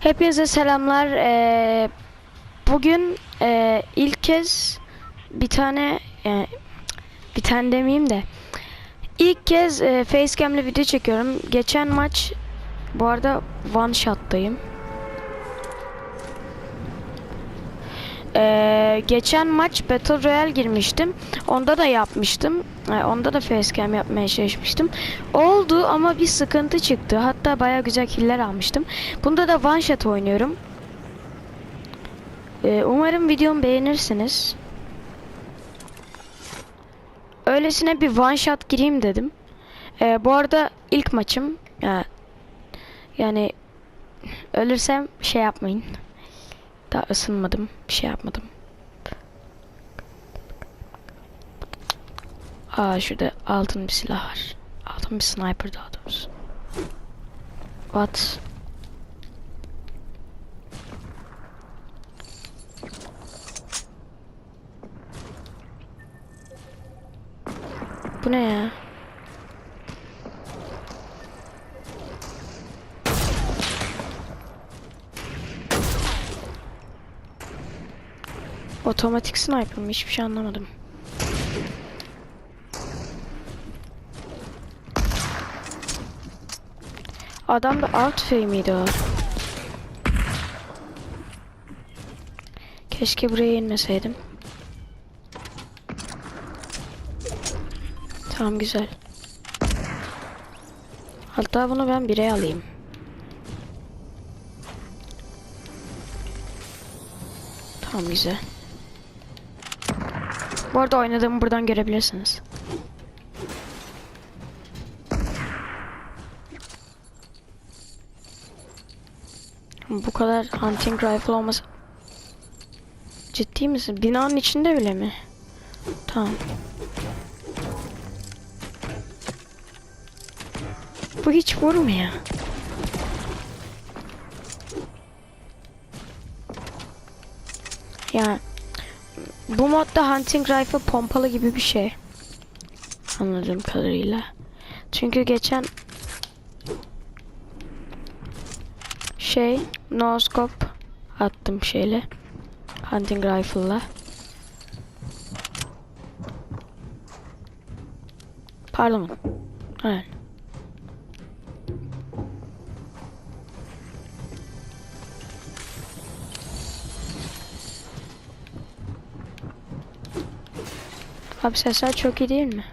Hepinize selamlar. Ee, bugün e, ilk kez bir tane e, bir tane demeyeyim de ilk kez e, facecam'le video çekiyorum. Geçen maç bu arada one shot'tayım. Ee, geçen maç Battle Royale girmiştim. Onda da yapmıştım. Ee, onda da facecam yapmaya çalışmıştım. Oldu ama bir sıkıntı çıktı. Hatta baya güzel killer almıştım. Bunda da one shot oynuyorum. Ee, umarım videomu beğenirsiniz. Öylesine bir one shot gireyim dedim. Ee, bu arada ilk maçım. Ya, yani ölürsem şey yapmayın. Daha ısınmadım. Bir şey yapmadım. Aa şurada altın bir silah var. Altın bir sniper daha doğrusu. What? Bu ne ya? Otomatik sniper mı? Hiçbir şey anlamadım. Adam da outfit miydi o? Keşke buraya inmeseydim. Tamam güzel. Hatta bunu ben bireye alayım. Tamam güzel. Bu arada oynadığımı buradan görebilirsiniz. Bu kadar hunting rifle olması... Ciddi misin? Binanın içinde bile mi? Tamam. Bu hiç vurmuyor. Bu modda hunting rifle pompalı gibi bir şey. Anladığım kadarıyla. Çünkü geçen şey no scope attım şeyle. Hunting rifle'la. Pardon. Evet. Abi sesler çok iyi değil mi?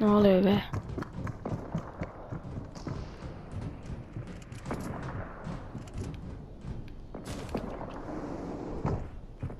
Ne oluyor be?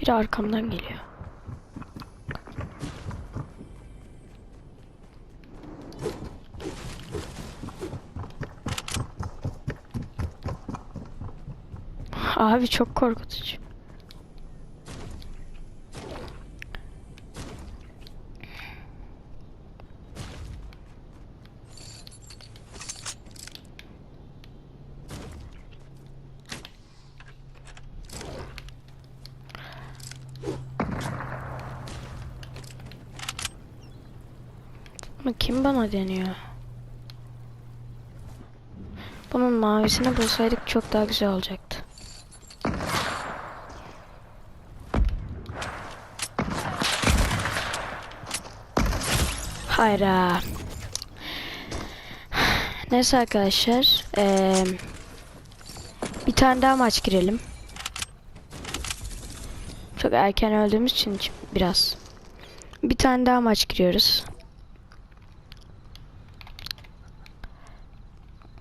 Biri arkamdan geliyor. Abi çok korkutucu. Kim bana deniyor? Bunun mavisini bulsaydık çok daha güzel olacaktı. Hayra. Neyse arkadaşlar. eee, bir tane daha maç girelim. Çok erken öldüğümüz için biraz. Bir tane daha maç giriyoruz.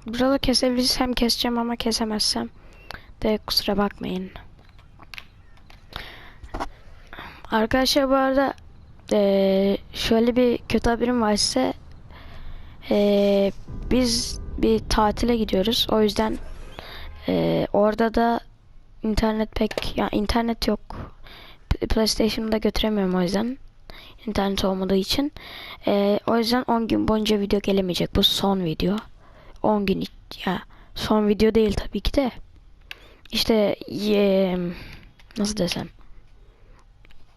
Burada kesebilirsem keseceğim ama kesemezsem de kusura bakmayın. Arkadaşlar bu arada eee, şöyle bir kötü haberim var size. Eee, biz bir tatile gidiyoruz. O yüzden eee, orada da internet pek ya internet yok. P- PlayStation'da götüremiyorum o yüzden. İnternet olmadığı için. Eee, o yüzden 10 gün boyunca video gelemeyecek. Bu son video. 10 gün ya son video değil tabii ki de. İşte ye, nasıl desem.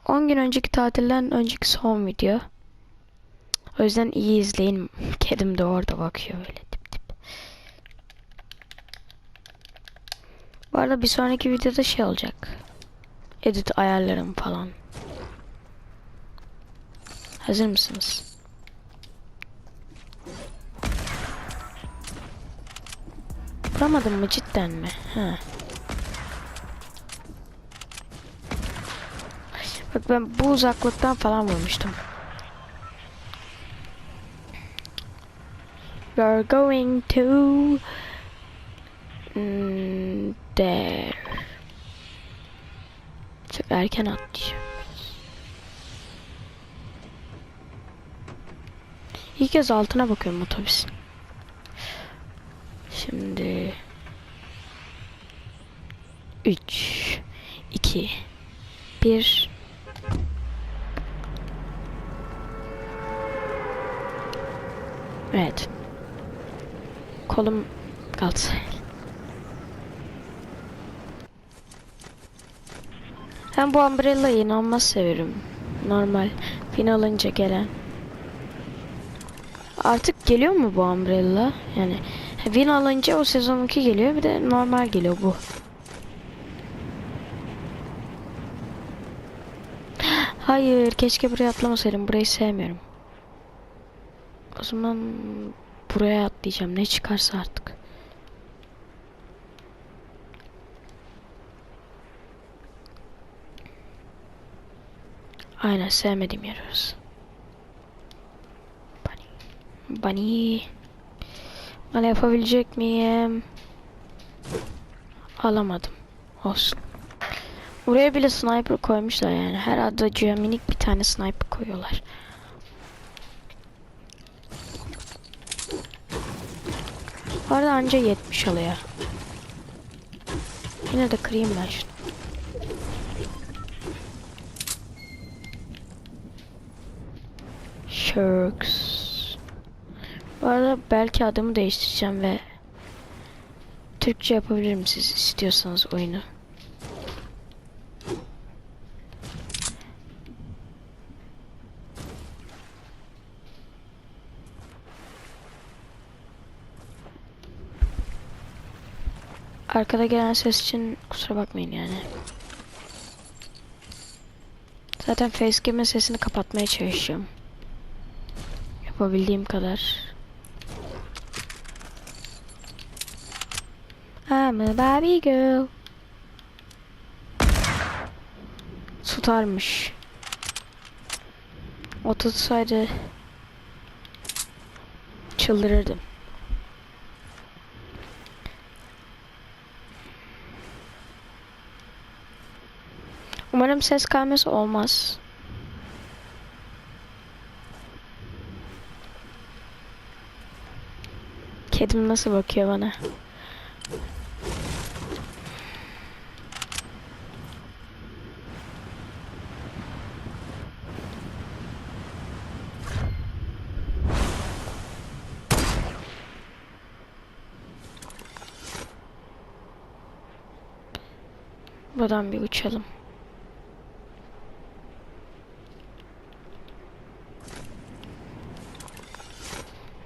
10 gün önceki tatilden önceki son video. O yüzden iyi izleyin. Kedim de orada bakıyor öyle tip tip. Bu arada bir sonraki videoda şey olacak. Edit ayarlarım falan. Hazır mısınız? Vuramadın mı cidden mi? Ha. Bak ben bu uzaklıktan falan vurmuştum. You're going to mm, there. Çok erken atlayacağım. İlk kez altına bakıyorum otobüsün. Şimdi 3 2 1 Evet. Kolum kaldı. Ben bu umbrella'yı inanılmaz severim. Normal pin alınca gelen. Artık geliyor mu bu umbrella? Yani win alınca o sezonunki geliyor bir de normal geliyor bu. Hayır keşke buraya atlamasaydım burayı sevmiyorum. O zaman buraya atlayacağım ne çıkarsa artık. Aynen sevmediğim yer orası. Bunny. Bunny. Bana yapabilecek miyim? Alamadım. Olsun. Buraya bile sniper koymuşlar yani. Her adacıya minik bir tane sniper koyuyorlar. Bu arada anca 70 alıyor. Yine de kırayım ben şunu. Sharks. Bu arada belki adımı değiştireceğim ve Türkçe yapabilirim siz istiyorsanız oyunu. Arkada gelen ses için kusura bakmayın yani. Zaten facecam'in sesini kapatmaya çalışıyorum. Yapabildiğim kadar. I'm a Barbie girl. Tutarmış. O tutsaydı çıldırırdım. Umarım ses kayması olmaz. Kedim nasıl bakıyor bana? Buradan bir uçalım.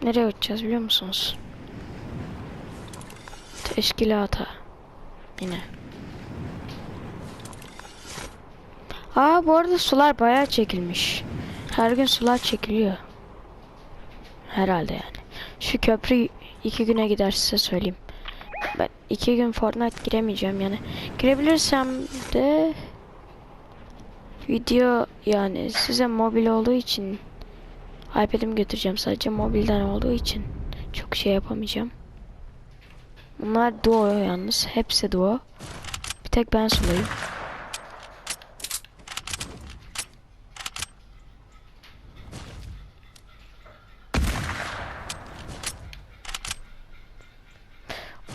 Nereye uçacağız biliyor musunuz? Teşkilata. Yine. Aa bu arada sular bayağı çekilmiş. Her gün sular çekiliyor. Herhalde yani. Şu köprü iki güne gider size söyleyeyim. Ben iki gün Fortnite giremeyeceğim yani. Girebilirsem de video yani size mobil olduğu için iPad'imi götüreceğim sadece mobilden olduğu için çok şey yapamayacağım. Bunlar duo yalnız. Hepsi duo. Bir tek ben sulayım.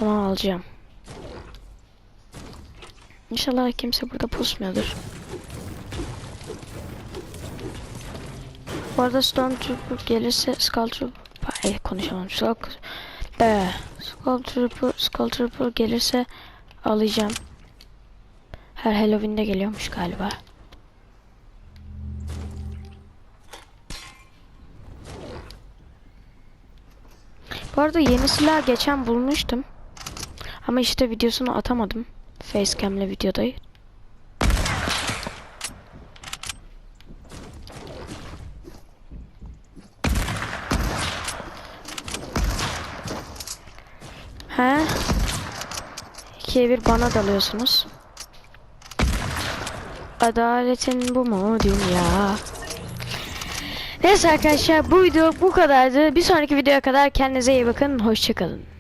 Onu alacağım. İnşallah kimse burada pusmuyordur. Bu arada Stormtrooper gelirse Skulltrooper Ay konuşamam. Skull Be. Skulltrooper Skulltrooper gelirse alacağım. Her Halloween'de geliyormuş galiba. Bu arada yeni silah geçen bulmuştum. Ama işte videosunu atamadım. Facecam'le videodayı. He? İkiye bir bana dalıyorsunuz. Adaletin bu mu dünya? Neyse arkadaşlar bu video bu kadardı. Bir sonraki videoya kadar kendinize iyi bakın. Hoşçakalın.